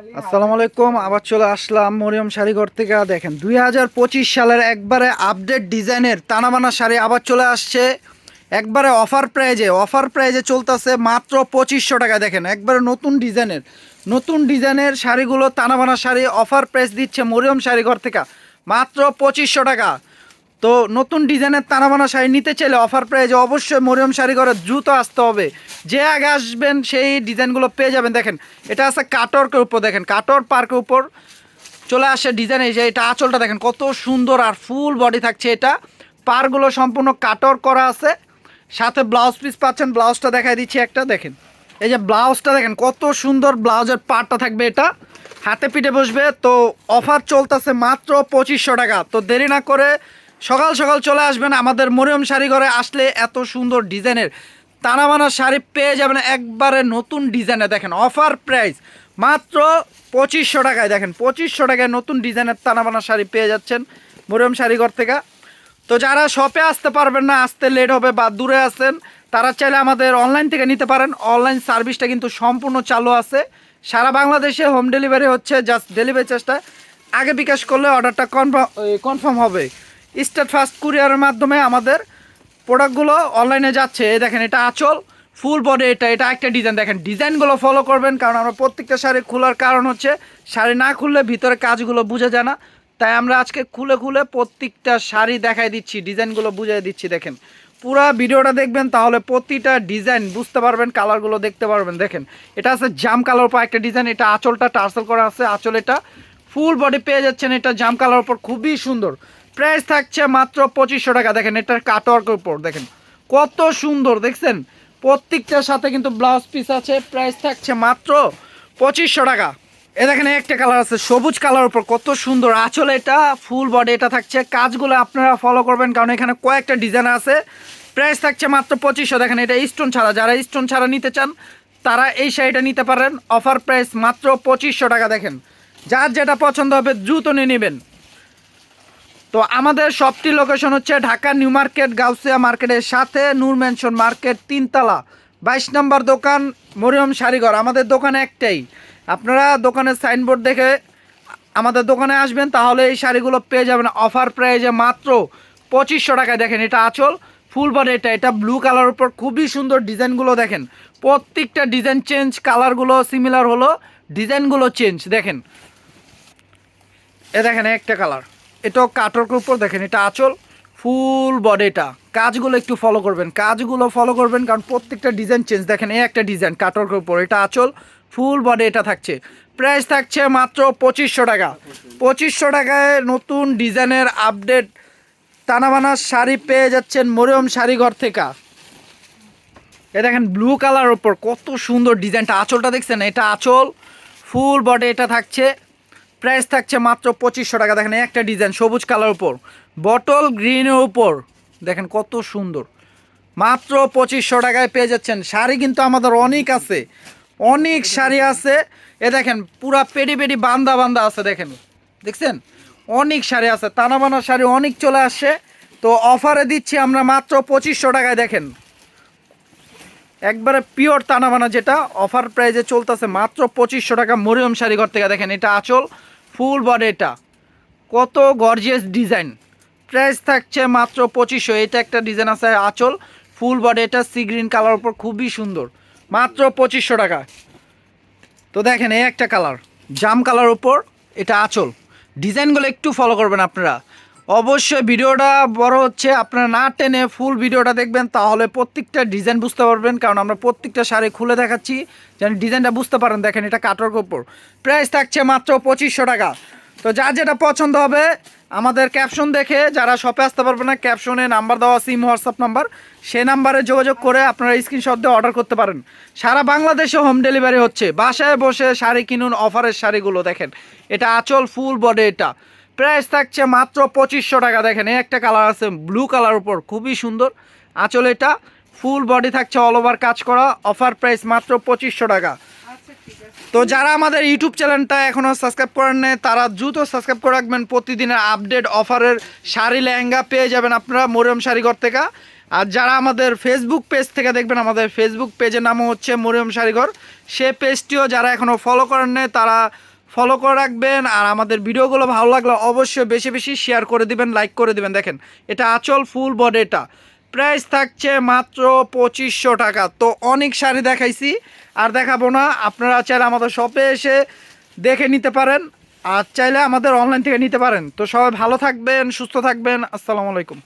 আসসালামু আলাইকুম, আবার চলে আসলাম মরিয়ম শাড়িঘর থেকে। দেখেন, দুই হাজার পঁচিশ সালের একবারে আপডেট ডিজাইনের তানাবানা শাড়ি আবার চলে আসছে। একবারে অফার প্রাইজে অফার প্রাইজে চলতেছে মাত্র পঁচিশশো টাকা। দেখেন, একবারে নতুন ডিজাইনের নতুন ডিজাইনের শাড়িগুলো তানাবানা শাড়ি অফার প্রাইস দিচ্ছে মরিয়ম শাড়িঘর থেকে। মাত্র পঁচিশশো টাকা। তো নতুন ডিজাইনের তানাবানা শাড়ি নিতে চাইলে অফার প্রাইজে অবশ্যই মরিয়ম শাড়ি ঘরে দ্রুত আসতে হবে। যে আগে আসবেন, সেই ডিজাইনগুলো পেয়ে যাবেন। দেখেন, এটা আছে কাটরকের উপর, দেখেন কাটর পার্কের উপর চলে আসে ডিজাইন। এই যে এটা আঁচলটা দেখেন, কত সুন্দর আর ফুল বডি থাকছে এটা। পারগুলো সম্পূর্ণ কাটর করা আছে। সাথে ব্লাউজ পিস পাচ্ছেন ব্লাউজটা দেখাই দিচ্ছি একটা, দেখেন। এই যে ব্লাউজটা দেখেন, কত সুন্দর ব্লাউজের পার্টটা থাকবে এটা। হাতে পিঠে বসবে, তো অফার চলতেছে মাত্র পঁচিশশো টাকা। তো দেরি না করে সকাল সকাল চলে আসবেন। আমাদের মরিয়ম শাড়ি ঘরে আসলে এত সুন্দর ডিজাইনের তানাবানা শাড়ি পেয়ে যাবেন একবারে নতুন ডিজাইনে দেখেন, অফার প্রাইস মাত্র পঁচিশশো টাকায়। দেখেন, পঁচিশশো টাকায় নতুন ডিজাইনের তানাবানা শাড়ি পেয়ে যাচ্ছেন মরিয়ম শাড়িঘর থেকে। তো যারা শপে আসতে পারবেন না, আসতে লেট হবে বা দূরে আছেন, তারা চাইলে আমাদের অনলাইন থেকে নিতে পারেন। অনলাইন সার্ভিসটা কিন্তু সম্পূর্ণ চালু আছে। সারা বাংলাদেশে হোম ডেলিভারি হচ্ছে জাস্ট ডেলিভারি চার্জটা আগে বিকাশ করলে অর্ডারটা কনফার্ম কনফার্ম হবে। স্টেট ফাস্ট কুরিয়ারের মাধ্যমে আমাদের প্রোডাক্টগুলো অনলাইনে যাচ্ছে। দেখেন, এটা আঁচল ফুল বডি এটা এটা একটা ডিজাইন দেখেন ডিজাইনগুলো ফলো করবেন, কারণ আমরা প্রত্যেকটা শাড়ি খোলার কারণ হচ্ছে, শাড়ি না খুললে ভিতরে কাজগুলো বুঝে যায় না। তাই আমরা আজকে খুলে খুলে প্রত্যেকটা শাড়ি দেখাই দিচ্ছি ডিজাইনগুলো বুঝিয়ে দিচ্ছি, দেখেন। পুরা ভিডিওটা দেখবেন, তাহলে প্রতিটা ডিজাইন বুঝতে পারবেন কালারগুলো দেখতে পারবেন। দেখেন, এটা আছে জাম কালার উপর একটা ডিজাইন এটা আঁচলটা, টার্সেল করা আছে, আঁচল এটা। ফুল বডি পেয়ে যাচ্ছেন, এটা জাম কালার উপর, খুবই সুন্দর। প্রাইস থাকছে মাত্র পঁচিশশো টাকা। দেখেন, এটার কাটওয়ার্কের উপর, দেখেন। কত সুন্দর, দেখছেন? প্রত্যেকটার সাথে কিন্তু ব্লাউজ পিস আছে প্রাইস থাকছে মাত্র পঁচিশশো টাকা। এ দেখেন, একটা কালার আছে, সবুজ কালার উপর, কত সুন্দর। আঁচলে এটা ফুল বডি এটা থাকছে। কাজগুলো আপনারা ফলো করবেন, কারণ এখানে কয়েকটা ডিজাইন আছে। প্রাইস থাকছে মাত্র পঁচিশশো। দেখেন, এটা স্টোন ছাড়া, যারা স্টোন ছাড়া নিতে চান, তারা এই শাড়িটা নিতে পারেন। অফার প্রাইস মাত্র পঁচিশশো টাকা, দেখেন। যার যেটা পছন্দ হবে, দ্রুত নিয়ে নেবেন। তো আমাদের শপটি লোকেশন হচ্ছে ঢাকা নিউ মার্কেট, গাউসিয়া মার্কেটের সাথে নূর ম্যানশন মার্কেট, তিনতলা। বাইশ নম্বর দোকান, মরিয়ম শাড়িঘর আমাদের দোকান একটাই। আপনারা দোকানের সাইনবোর্ড দেখে আমাদের দোকানে আসবেন, তাহলে এই শাড়িগুলো পেয়ে যাবেন। অফার প্রাইজে মাত্র পঁচিশশো টাকায় দেখেন, এটা আঁচল, ফুল বডি এটা এটা ব্লু কালার উপর খুবই সুন্দর ডিজাইনগুলো দেখেন। প্রত্যেকটা ডিজাইন চেঞ্জ কালারগুলো সিমিলার হলো ডিজাইনগুলো চেঞ্জ দেখেন। এ দেখেন একটা কালার এটাও কাটরের উপর দেখেন, এটা আঁচল ফুল বডি এটা কাজগুলো একটু ফলো করবেন, কাজগুলো ফলো করবেন কারণ প্রত্যেকটা ডিজাইন চেঞ্জ দেখেন, এই একটা ডিজাইন কাটরের উপর, এটা আঁচল ফুল বডি এটা থাকছে। প্রাইস থাকছে মাত্র পঁচিশশো টাকা। পঁচিশশো টাকায় নতুন ডিজাইনের আপডেট তানাবানা শাড়ি পেয়ে যাচ্ছেন মরিয়ম শাড়িঘর থেকে। এ দেখেন ব্লু কালার ওপর কত সুন্দর ডিজাইনটা আঁচলটা দেখছেন? এটা আঁচল ফুল বডি এটা থাকছে। প্রাইস থাকছে মাত্র পঁচিশশো টাকা। দেখেন একটা ডিজাইন, সবুজ কালার উপর। বটল গ্রিনের উপর। দেখেন, কত সুন্দর। মাত্র পঁচিশশো টাকায় পেয়ে যাচ্ছেন। শাড়ি কিন্তু আমাদের অনেক আছে। অনেক শাড়ি আছে। এ দেখেন, পুরা পেডি পেডি বান্দা বান্দা আছে, দেখেন। দেখছেন? অনেক শাড়ি আছে। তানাবানা শাড়ি অনেক চলে আসছে তো অফারে দিচ্ছি আমরা মাত্র পঁচিশশো টাকায়, দেখেন। একবারে পিওর তানাবানা যেটা, অফার প্রাইজে চলতেছে মাত্র পঁচিশশো টাকা মরিয়ম শাড়িঘর থেকে। দেখেন, এটা আঁচল। ফুল বডি এটা। কত গর্জিয়াস ডিজাইন প্রাইস থাকছে মাত্র পঁচিশশো, এটা একটা ডিজাইন আছে আঁচল। ফুল বডি এটা সি গ্রিন কালার উপর খুবই সুন্দর। মাত্র পঁচিশশো টাকা। তো দেখেন এই একটা কালার জাম কালার উপর এটা আঁচল। ডিজাইনগুলো একটু ফলো করবেন আপনারা। অবশ্যই ভিডিওটা বড় হচ্ছে, আপনারা না টেনে ফুল ভিডিওটা দেখবেন, তাহলে প্রত্যেকটা ডিজাইন বুঝতে পারবেন, কারণ আমরা প্রত্যেকটা শাড়ি খুলে দেখাচ্ছি, যেন ডিজাইনটা বুঝতে পারেন। দেখেন, এটা কাটর উপর। প্রাইস থাকছে মাত্র পঁচিশশো টাকা। তো যার যেটা পছন্দ হবে, আমাদের ক্যাপশন দেখে, যারা শপে আসতে পারবে না ক্যাপশনে নাম্বার দেওয়া সিম হোয়াটসঅ্যাপ নাম্বার সে নাম্বারে যোগাযোগ করে আপনারা স্ক্রিনশট দিয়ে অর্ডার করতে পারেন। সারা বাংলাদেশে হোম ডেলিভারি হচ্ছে। বাসায় বসে শাড়ি কিনুন অফারের শাড়িগুলো দেখেন। এটা আচল ফুল বডি এটা প্রাইস থাকছে মাত্র পঁচিশশো টাকা। দেখেন এই একটা কালার আছে ব্লু কালার উপর খুবই সুন্দর। আঁচল এটা ফুল বডি থাকছে অল ওভার কাজ করা অফার প্রাইস মাত্র পঁচিশশো টাকা। তো যারা আমাদের ইউটিউব চ্যানেলটা এখনও সাবস্ক্রাইব করেন নাই তারা দ্রুত সাবস্ক্রাইব করে রাখবেন। প্রতিদিনের আপডেট অফারের শাড়ি লেহেঙ্গা পেয়ে যাবেন আপনারা মরিয়ম শাড়িঘর থেকে। আর যারা আমাদের ফেসবুক পেজ থেকে দেখবেন আমাদের ফেসবুক পেজের নামও হচ্ছে মরিয়ম শাড়িঘর। সে পেজটিও যারা এখনও ফলো করেন নাই তারা ফলো করে রাখবেন, আর আমাদের ভিডিওগুলো ভালো লাগলে অবশ্যই বেশি বেশি শেয়ার করে দিবেন লাইক করে দিবেন। দেখেন, এটা আচল ফুল বডি এটা। প্রাইস থাকছে মাত্র পঁচিশশো টাকা। তো অনেক শাড়ি দেখাইছি, আর দেখাবো না। আপনারা চাইলে আমাদের শপে এসে দেখে নিতে পারেন, আর চাইলে আমাদের অনলাইন থেকে নিতে পারেন। তো সবাই ভালো থাকবেন, সুস্থ থাকবেন। আসসালামু আলাইকুম।